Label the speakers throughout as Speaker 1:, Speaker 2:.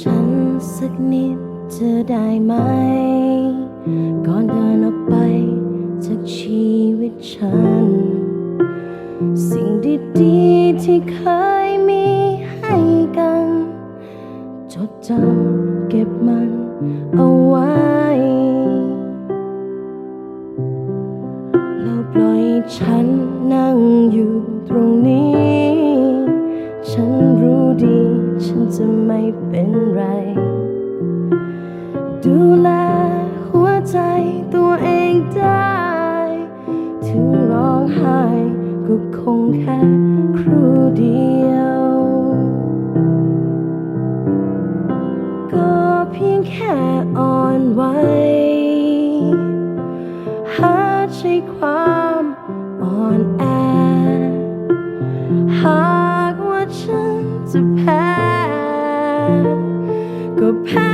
Speaker 1: ฉันสักนิดจะได้ไหม ก่อนเดินออกไปจากชีวิตฉัน สิ่งดีๆที่เคยมีให้กัน จดจำเก็บมันเอาไว้ แล้วปล่อยฉันนั่งอยู่ตรงนี้ ฉัน ดี ฉันจะไม่เป็นไร ดูแลหัวใจตัวเองได้ ถึงร้องไห้ก็คงแค่ครูเดียว ก็เพียงแค่อ่อนไหวหาใช่ความอ่อนแอ แพ้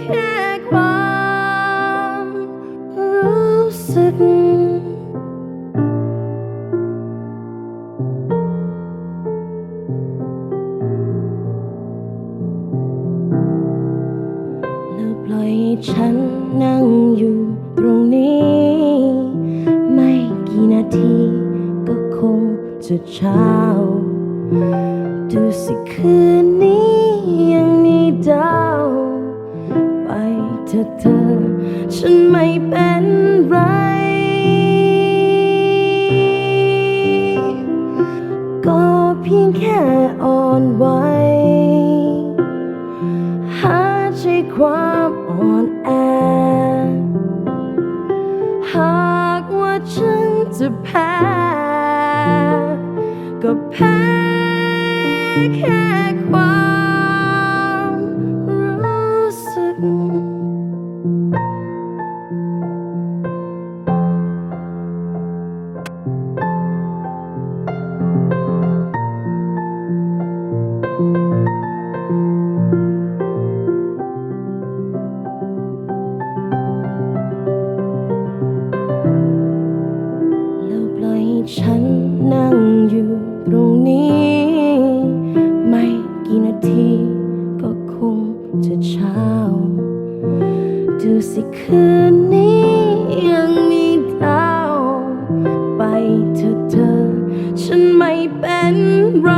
Speaker 1: แค่ความรู้สึกแลปล่อยให้ฉันนั่งอยู่ตรงนี้ ไม่กี่นาทีก็คงจะเช้า ดูสิคืนนี้ อ่อนไหวหาใช่ความอ่อนแอ หากว่าฉันจะแพ้ ก็แพ้แค่ความ ฉันนั่งอยู่ตรงนี้ ไม่กี่นาทีก็คงจะเช้า ดูสิคืนนี้ยังมีดาวไปเถอะเธอ ฉันไม่เป็นไร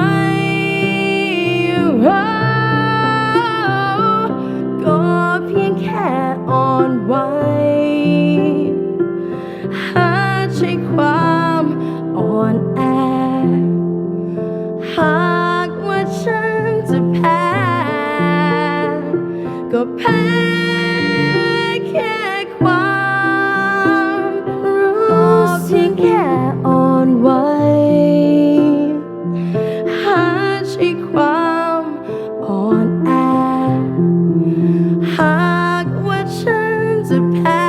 Speaker 1: หากว่าฉันจะแพ้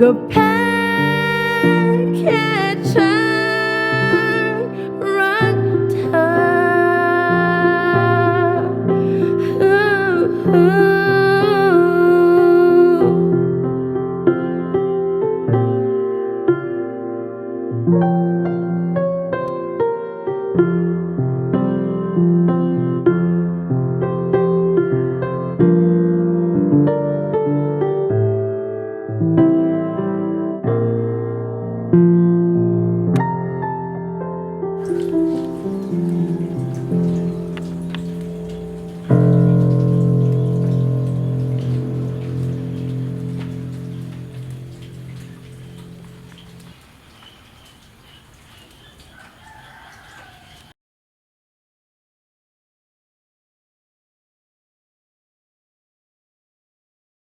Speaker 1: ก็แพ้